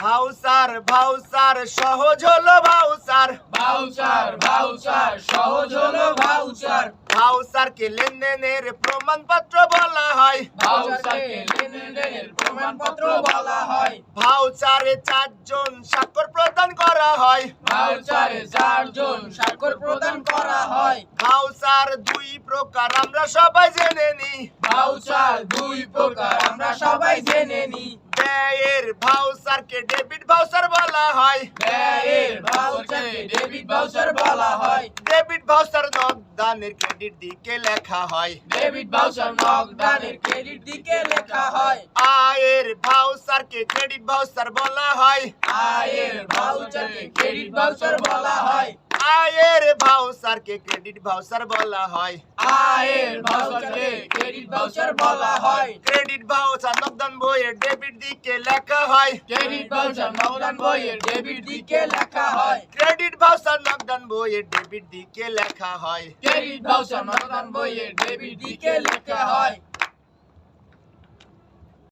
Voucher voucher সহজ হলো voucher voucher voucher সহজ হলো ভাউচার। ভাউসারকে লেনদেনের প্রমাণপত্র বলা হয়। ভাউচারকে লেনদেনের প্রমাণপত্র বলা হয়। ভাউচারে চারজন স্বাক্ষর প্রদান করা হয়। ভাউচারে চারজন স্বাক্ষর প্রদান করা হয়। ভাউচার দুই প্রকার আমরা সবাই জেনে নিই ভাউচার দুই প্রকার আমরা সবাই জেনে ব্যয়ের ভাউচারকে ডেবিট ভাউচার বলা হয়। ব্যয়ের ভাউচারকে ডেবিট ভাউচার বলা হয়। ডেবিট ভাউচার নগদানের ক্রেডিট দিকে লেখা হয়। ডেবিট ভাউচার নগদানের ক্রেডিট দিকে লেখা হয়। আয়ের ভাউচারকে ক্রেডিট ভাউচার বলা হয়। আয়ের ভাউচারকে ক্রেডিট ভাউচার বলা হয়। আয়ের ভাউচারকে ক্রেডিট ভাউচার বলা হয়। আয়ের ভাউচারকে ভাউচার বলা হয়। ক্রেডিট ভাউচার নগদান বইয়ের ডেবিট দিকে লেখা হয়। ক্রেডিট ভাউচার নগদান বইয়ের ডেবিট দিকে লেখা হয়। ক্রেডিট ভাউচার নগদান বইয়ের ডেবিট দিকে লেখা হয়। ক্রেডিট ভাউচার নগদান বইয়ের ডেবিট দিকে লেখা হয়।